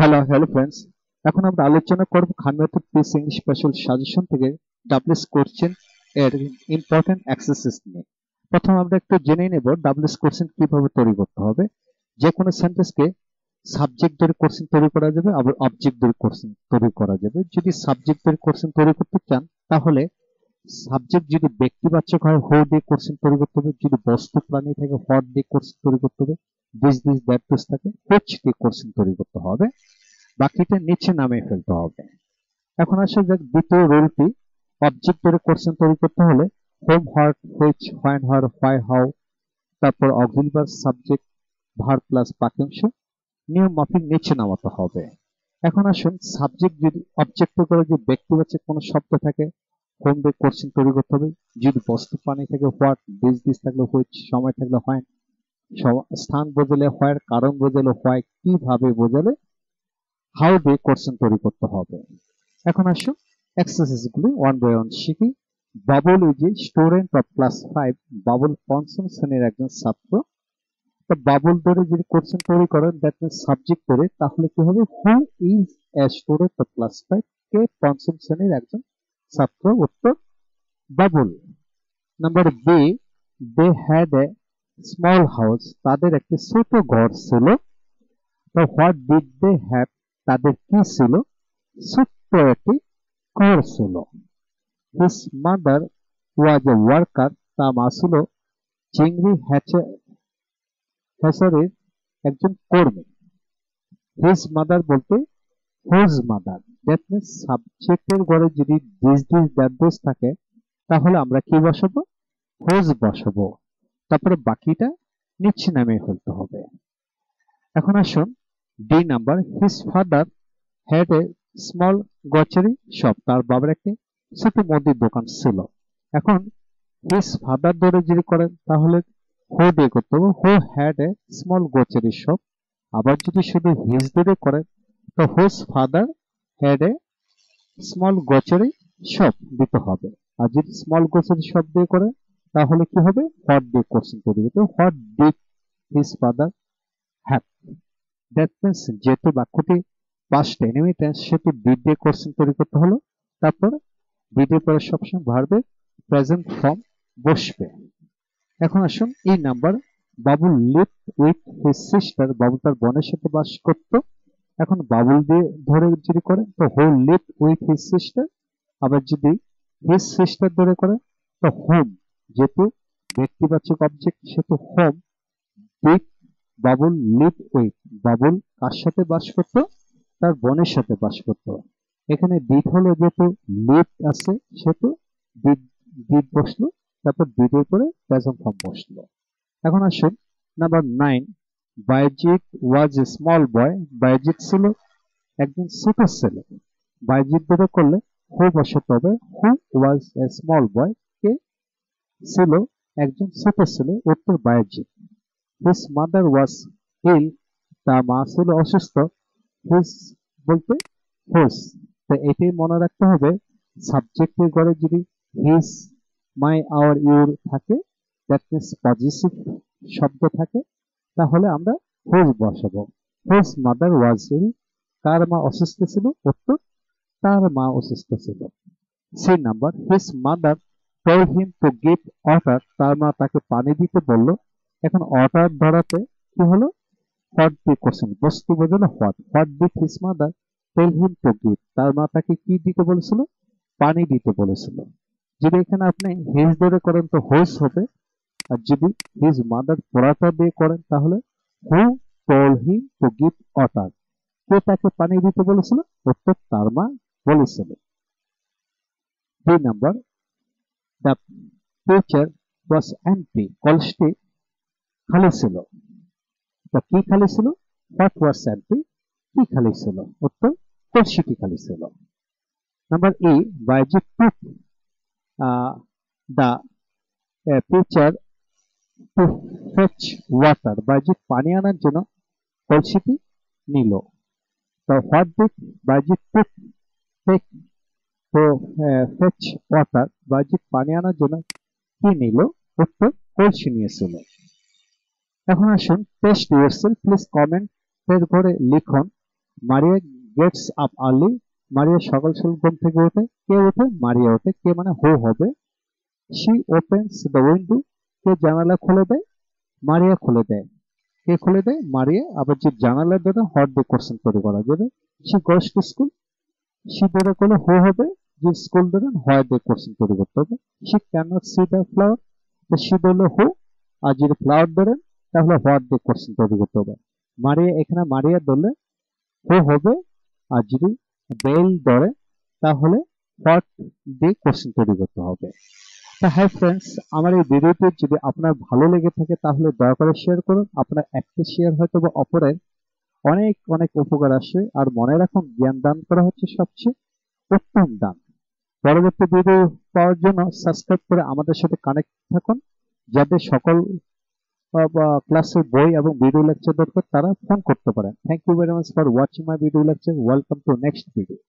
Hello hello friends এখন আমরা আলোচনা করব Khan method piece English special suggestion থেকে ডাব্লিউএস কোশ্চেন এর ইম্পর্টেন্ট অ্যাক্সেসেস নিয়ে। প্রথম আমরা একটু জেনে নেব ডাব্লিউএস কোশ্চেন কীভাবে তৈরি করতে হবে। যে কোনো সেন্টেন্সকে সাবজেক্ট ধরে কোশ্চেন তৈরি করা যাবে, আবার অবজেক্ট ধরে কোশ্চেন তৈরি করা যাবে। যদি সাবজেক্ট ধরে কোশ্চেন তৈরি করতে চান, তাহলে সাবজেক্ট যদি ব্যক্তিবাচক হয় হো দিয়ে কোশ্চেন তৈরি করতে হবে। যদি বস্তু প্রাণী থাকে হট দিয়ে কোশ্চেন তৈরি করতে হবে। দিস দিস দ্যাট থাকে হোচ দিয়ে কোশ্চেন তৈরি করতে হবে। বাকিটা নিচে নামিয়ে ফেলতে হবে। এখন আসা যাক দ্বিতীয় রুলটি অবজেক্ট ধরে কোশ্চেন তৈরি করতে হলে whom what which when where why how তারপর অক্সিলিয়ার সাবজেক্ট ভার প্লাস বাক্যাংশ, নিয়ম মাফিক নিচে নামাতে হবে। এখন আসুন সাবজেক্ট যদি অবজেক্ট করে যে ব্যক্তিবাচক কোনো শব্দ থাকে হোম দিয়ে কোশ্চেন তৈরি করতে হবে। যদি বস্তু পানি থাকে হোয়াট দিস দিস থাকলে হুইচ সময় থাকলে হোয়েন স্থান বোঝালে হোয়ার কারণ বোঝালে হোয়াই কীভাবে বোঝালে হাউ দিয়ে কোশ্চেন তৈরি করতে হবে। এখন আসুন এক্সারসাইজ গুলি ওয়ান বাই ওয়ান শিখি Babul is student of class five Babul পঞ্চম শ্রেণির একজন ছাত্র। তো বাবুল ধরে যদি কোশ্চেন তৈরি করেন দ্যাট মিনস সাবজেক্ট করে তাহলে কি হবে? Who is a student of class five কে পঞ্চম শ্রেণির একজন ছাত্র? উত্তর Babul number B they had a small house তাদের একটি ছোট ঘর ছিল। তো হোয়াট ডিড দে হ্যাভ তাদের কি ছিল? ছোট্ট একটি ঘর ছিল। হিস মাদার ওয়াজ এ ওয়ার্কার তা মা ছিল চিংড়ি হ্যাচারির একজন কর্মী। হিজ মাদার বলতে হুজ মাদার দ্যাট মিনস সাবজেক্টের ঘরে যদি দিস দিস দ্যাট দিস থাকে, তাহলে আমরা কি বসাবো? হুজ বসাবো। তারপরে বাকিটা নিচে নামে ফেলতে হবে। এখন আসুন D number his father had a small grocery shop তার বাবার একটি ছোট মুদির দোকান ছিল। এখন হিজ ফাদার ধরে যদি করেন, তাহলে হো দিয়ে করতে হবে? Who had a small grocery shop আবার যদি শুধু হিজ ধরে করেন, তো whose father had a small grocery shop দিতে হবে। আর যদি স্মল গ্রচারি শপ দিয়ে করেন, তাহলে কি হবে? হোয়াট দিয়ে কোশ্চেন তৈরি করতে what did his father have that means যেহেতু বাক্যটি পাস্ট এনিমি টেন্স সেহেতু ডিড দিয়ে কোশ্চেন তৈরি করতে হলো। তারপর ডিড এর পরে সবসময় ভার্বে প্রেজেন্ট ফর্ম বসবে। এখন আসুন এই number Babul live with his sister Babul তার বোনের সাথে বাস করত। এখন বাবুল দিয়ে ধরে যদি করে, তো হো লিভ উইথ হিজ সিস্টার আবার যদি হিজ সিস্টার ধরে করে, তো হোম যেহেতু ব্যক্তিবাচক অবজেক্ট সেহেতু whom did Babul live with Babul কার সাথে বাস করত? তার বোনের সাথে বাস করত। এখানে ডিড হলো যেহেতু লিভ আছে, সেহেতু ডিড ডিড বসল, তারপর ডিডের পরে প্রেজেন্ট ফর্ম বসল। এখন আসুন number nine Baijit was a small boy Baijit ছিল একজন ছোট ছেলে। বাইজিৎ ধরে করলে হু বসাতে হবে? Who was a small boy কে? ছিল একজন ছোট ছেলে, উত্তর বাইজিৎ হিস মাদার ওয়াজ ইল তার মা ছিল অসুস্থ। হিস বলতে হুস তো এটাই মনে রাখতে হবে। সাবজেক্টের ঘরে যদি হিস মাই আওয়ার ইউর থাকে দ্যাট মিনস পজিটিভ শব্দ থাকে, তাহলে আমরা হুজ বসাবো। হুজ মাদার ওয়াজ ইল কার মা অসুস্থ ছিল, উত্তর, তার মা অসুস্থ ছিল। C number his mother told him to give order তার মা তাকে পানি দিতে বলল। এখন অর্ডার ধরাতে কি হলো? হোয়াট দি কোশ্চেন বস্তু বোঝানো what what did his mother tell him to give তার মা তাকে কি দিতে বলেছিল? পানি দিতে বলেছিল। যদি এখানে আপনি হিজ ধরে করেন তো হোস হবে। আর যদি হিজ মাদার পড়াটা দিয়ে করেন তাহলে who told him to give order কে তাকে পানি দিতে বলেছিল? উত্তর তার মা বলেছিল। দুই number the pitcher was empty কলসটি খালি ছিল? তো কি খালি ছিল? হোয়াট ওয়াজ এমটি কি খালি ছিল? উত্তর, কলসিটি খালি ছিল। Number A Bijit took the pitcher to fetch water Bijit পানি আনার জন্য কলসিটি নিল। তো what did Bijit took take to fetch water Bijit পানি আনার জন্য কি নিল? উত্তর, কলসি নিয়েছিল। এখন আসুন টেস্ট ইউরসেলফ প্লিজ কমেন্ট এর ঘরে লিখুন, Maria gets up early Maria সকাল সকাল ঘুম থেকে ওঠে কে ওঠে মারিয়া ওঠে কে মানে হো হবে? শি ওপেন্স দ্য উইন্ডো কে জানালা খুলে দেয়? মারিয়া খুলে দেয়। কে খুলে দেয়? মারিয়া। আবার যে জানালার দ্বারা হট দিয়ে কোশ্চেন তৈরি করা যাবে। She goes to school she দ্বারা করলে হো হবে? যে স্কুল দ্বারা হয় দিয়ে কোশ্চেন তৈরি করতে হবে। She can not see the flower তো শি বললে হো, আর যদি ফ্লাওয়ার ধরেন তাহলে হোয়াট দিয়ে কোশ্চেন তৈরি করতে হবে। মারিয়া, এখানে মারিয়া ধরলে হো হবে, আর যদি বেল ধরে, তাহলে হোয়াট দিয়ে কোশ্চেন তৈরি করতে হবে। তা হাই ফ্রেন্ডস আমার এই ভিডিওটি যদি আপনার ভালো লেগে থাকে, তাহলে দয়া করে শেয়ার করুন। আপনার একটা শেয়ার হয়তো বা অপরের অনেক অনেক উপকার আসে। আর মনে রাখুন, জ্ঞান দান করা হচ্ছে সবচেয়ে উত্তম দান। পরবর্তী ভিডিও পাওয়ার জন্য সাবস্ক্রাইব করে আমাদের সাথে কানেক্ট থাকুন। যাতে সকল ক্লাসের বই এবং ভিডিও লেকচার দরকার, তারা ফোন করতে পারেন। Thank you very much for watching my video lecture welcome to next video